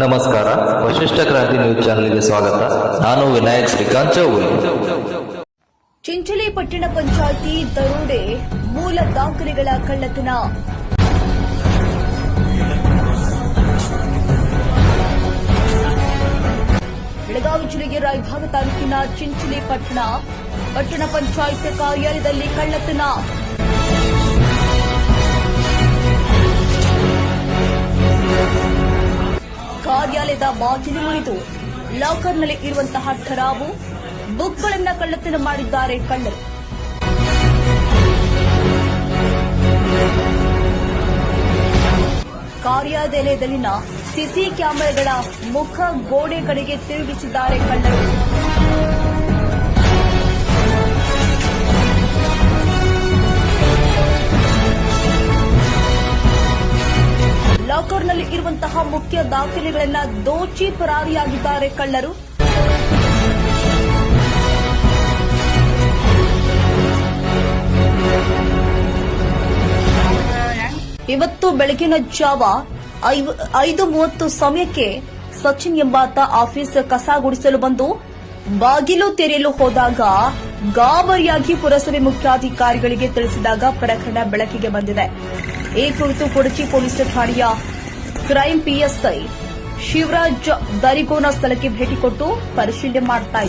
ನಮಸ್ಕಾರ. ವಶಿಷ್ಠ ಕ್ರಾಂತಿ ನ್ಯೂಸ್ ಚಾನೆಲ್ಗೆ ಸ್ವಾಗತ. ನಾನು ವಿನಾಯಕ್ ಶ್ರೀಕಾಂತ್ ಚೌಗುಲಿ ಚಿಂಚಲಿ ಪಟ್ಟಣ ಪಂಚಾಯಿತಿ ದರೋಡೆ ಮೂಲ ದಾಖಲೆಗಳ ಕಳ್ಳತನ. ಬೆಳಗಾವಿ ಜಿಲ್ಲೆಯ ರಾಯಭಾಗ ತಾಲೂಕಿನ ಚಿಂಚಲಿ ಪಟ್ಟಣ ಪಟ್ಟಣ ಪಂಚಾಯತ್ ಕಾರ್ಯಾಲಯದಲ್ಲಿ ಕಳ್ಳತನ. ಕಾರ್ಯಾಲಯದ ಬಾಗಿಲು ಮುರಿದು ಲಾಕರ್ನಲ್ಲಿ ಇರುವಂತಹ ಠರಾವು ಬುಕ್ಗಳನ್ನು ಕಳ್ಳತನ ಮಾಡಿದ್ದಾರೆ ಕಳ್ಳರು. ಕಾರ್ಯಾಲಯದಲ್ಲಿನ ಸಿಸಿ ಕ್ಯಾಮೆರಾಗಳ ಮುಖ ಗೋಡೆ ಕಡೆಗೆ ತಿರುಗಿಸಿದ್ದಾರೆ ಕಳ್ಳರು. ಲಾಕರ್ನಲ್ಲಿ ಇರುವಂತಹ ಮುಖ್ಯ ದಾಖಲೆಗಳನ್ನ ದೋಚಿ ಪರಾರಿಯಾಗಿದ್ದಾರೆ ಕಳ್ಳರು. ಇವತ್ತು ಬೆಳಗಿನ ಜಾವ ಐದು ಮೂವತ್ತು ಸಮಯಕ್ಕೆ ಸಚಿನ್ ಎಂಬಾತ ಆಫೀಸ್ ಕಸ ಗುಡಿಸಲು ಬಂದು ಬಾಗಿಲು ತೆರೆಯಲು ಹೋದಾಗ ಗಾಬರಿಯಾಗಿ ಪುರಸಭೆ ಮುಖ್ಯಾಧಿಕಾರಿಗಳಿಗೆ ತಿಳಿಸಿದಾಗ ಪ್ರಕರಣ ಬೆಳಕಿಗೆ ಬಂದಿದೆ. ಈ ಕುರಿತು ಕೊಡಚಿ ಪೊಲೀಸ್ ಠಾಣೆಯ ಕ್ರೈಂ ಪಿಎಸ್ಐ ಶಿವರಾಜ್ ದರಿಗೋನ ಸ್ಥಳಕ್ಕೆ ಭೇಟಿ ಕೊಟ್ಟು ಪರಿಶೀಲನೆ ಮಾಡ್ತಾ